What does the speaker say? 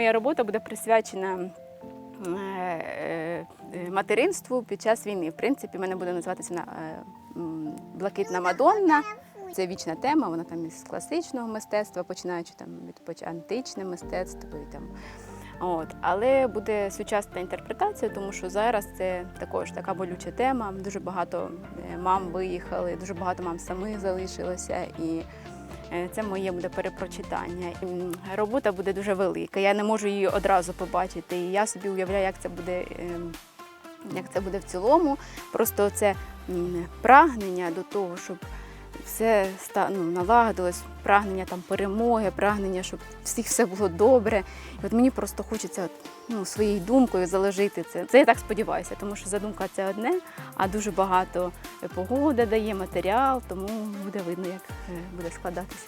моя робота буде присвячена е, е, материнству під час війни. В принципі, мене буде називатися вона е, Блакитна Мадонна. Це вічна тема, вона там із класичного мистецтва, починаючи там від античне мистецтво і там. От. Але буде сучасна інтерпретація, тому що зараз це також така болюча тема. Дуже багато мам виїхали, дуже багато мам самих залишилося. І це моє буде перепрочитання. Робота буде дуже велика. Я не можу її одразу побачити. І я собі уявляю, як це буде. ем, Як це буде в цілому, просто це прагнення до того, щоб все ну, налагодилось, прагнення там перемоги, прагнення, щоб всіх все було добре. І от мені просто хочеться ну, своєю думкою залежити це. Це я так сподіваюся, тому що задумка це одне, а дуже багато погода дає матеріал, тому буде видно, як е, буде складатися.